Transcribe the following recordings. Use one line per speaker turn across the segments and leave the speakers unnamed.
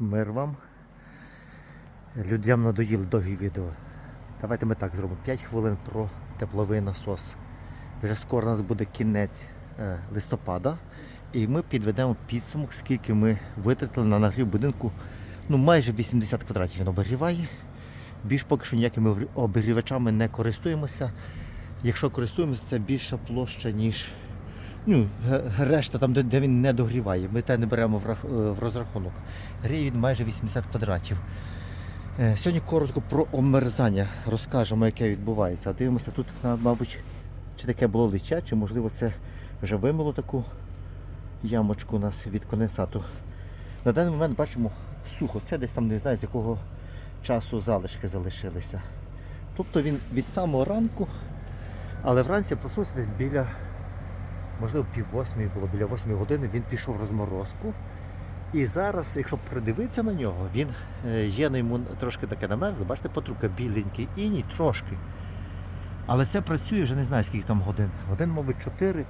Мир вам. Людям надоїли довгі відео. Давайте ми так зробимо. 5 хвилин про тепловий насос. Вже скоро у нас буде кінець е, листопада. І ми підведемо підсумок, скільки ми витратили на нагрів будинку. Ну, майже 80 квадратів він обігріває. Більш поки що ніякими обігрівачами не користуємося. Якщо користуємося, це більша площа, ніж ну, решта, там, де, він не догріває. Ми те не беремо в, е, розрахунок. Гріє він майже 80 квадратів. Е, Сьогодні коротко про омерзання розкажемо, яке відбувається. Дивимося, тут, мабуть, чи таке було лича, чи можливо це вже вимило таку ямочку у нас від конденсату. На даний момент бачимо сухо. Це десь там не знаю з якого часу залишки залишилися. Тобто він від самого ранку, але вранці проснувся десь біля, можливо, пів восьмої було, біля восьмої години він пішов в розморозку. І зараз, якщо придивитися на нього, він е, є на йому трошки таке намерзле, бачите, потрубка біленький іній трошки. Але це працює вже не знаю скільки там годин. Годин, мабуть, 4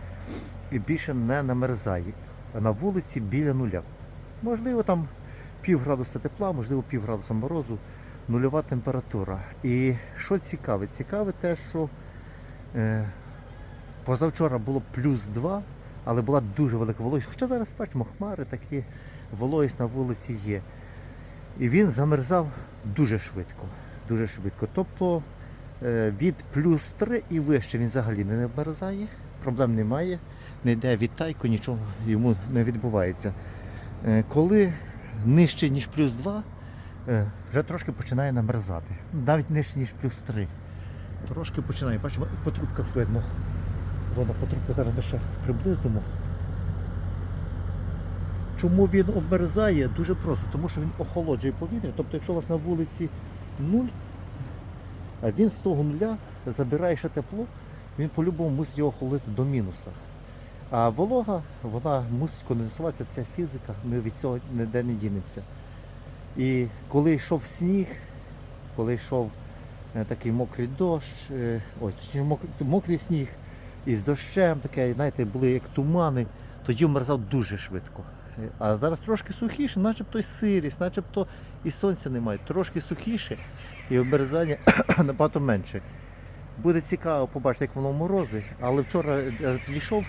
і більше не намерзає. На вулиці біля нуля. Можливо, там пів градуса тепла, можливо, пів градуса морозу, нульова температура. І що цікаве? Цікаве те, що е, позавчора було плюс 2, але була дуже велика вологість. Хоча зараз бачимо, хмари такі, вологість на вулиці є. І він замерзав дуже швидко. Дуже швидко. Тобто е, від плюс 3 і вище він взагалі не намерзає, проблем немає, не йде відтайку, нічого йому не відбувається. Е, Коли нижче, ніж плюс 2, е, вже трошки починає намерзати. Навіть нижче, ніж плюс 3. Трошки починає. Бачимо, по трубках видно. Воно по зараз ми ще приблизимо. Чому він обмерзає? Дуже просто, тому що він охолоджує повітря. Тобто, якщо у вас на вулиці нуль, а він з того нуля забирає ще тепло, він по-любому мусить його охолодити до мінуса. А волога, вона мусить конденсуватися, це фізика, ми від цього ніде не дінемося. І коли йшов сніг, коли йшов е, такий мокрий дощ, е, ой, точніше мокрий, мокрий сніг із дощем, таке, знаєте, були як тумани, тоді вмерзав дуже швидко. А зараз трошки сухіше, начебто й сирість, начебто і сонця немає. Трошки сухіше і обмерзання набагато менше. Буде цікаво побачити, як воно в морози, але вчора я підійшов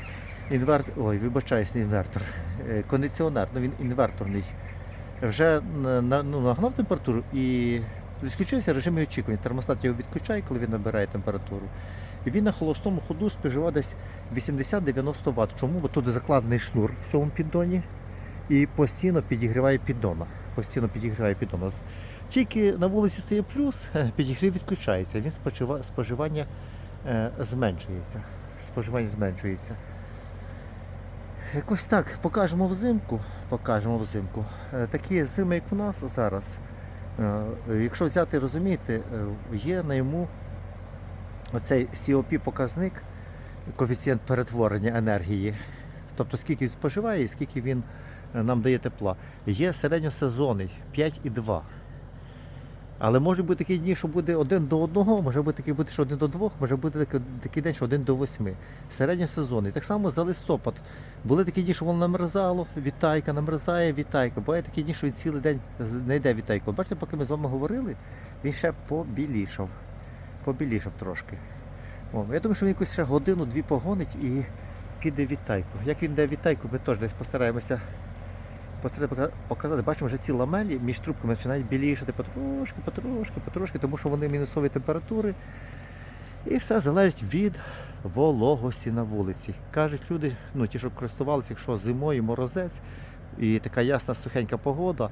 інвертор, ой, вибачаюсь, інвертор, е, кондиціонер, ну він інверторний. Вже ну, нагнав температуру і відключився режим очікування. Термостат його відключає, коли він набирає температуру. І він на холостому ходу споживає десь 80-90 Вт. Чому? Бо тут закладений шнур в цьому піддоні і постійно підігріває піддона. Постійно підігріває піддона. Тільки на вулиці стає плюс, підігрів відключається, він спожива- споживання е, зменшується. Споживання зменшується. Якось так, покажемо взимку. Покажемо взимку. Е, Такі зими, як у нас зараз. е, Якщо взяти, розумієте, е, є на йому оцей COP-показник, коефіцієнт перетворення енергії. Тобто скільки він споживає і скільки він е, нам дає тепла. Є середньосезонний 5,2. Але може бути такі дні, що буде один до одного, може бути такий бути, що один до двох, може бути такий, такий день, що один до восьми. Середньосезонний. Так само за листопад. Були такі дні, що воно намерзало, вітайка, намерзає, вітайка. Буває такі дні, що він цілий день з- не йде вітайку. Бачите, поки ми з вами говорили, він ще побілішав. Побілішав трошки. О, я думаю, що він якусь ще годину-дві погонить і піде вітайку. Як він йде вітайку, ми теж десь постараємося показати, бачимо, вже ці ламелі між трубками починають білішати потрошки, потрошки, потрошки, тому що вони мінусові температури. І все залежить від вологості на вулиці. Кажуть люди, ну ті, що користувалися, якщо зимою морозець і така ясна сухенька погода,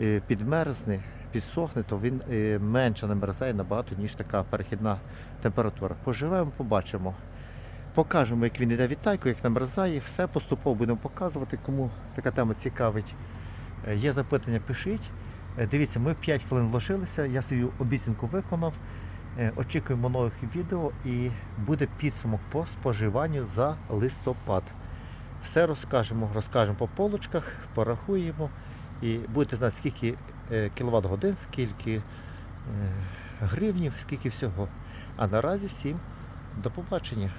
е, підмерзне, підсохне, то він е, менше намерзає набагато, ніж така перехідна температура. Поживемо, побачимо. Покажемо, як він іде відтайку, як намерзає. Все поступово будемо показувати. Кому така тема цікавить. Е, Є запитання, пишіть. Е, Дивіться, ми 5 хвилин вложилися, я свою обіцянку виконав. Очікуємо нових відео і буде підсумок по споживанню за листопад. Все розкажемо, розкажемо по полочках, порахуємо і будете знати, скільки кіловат годин, скільки е, гривнів, скільки всього. А наразі всім до побачення.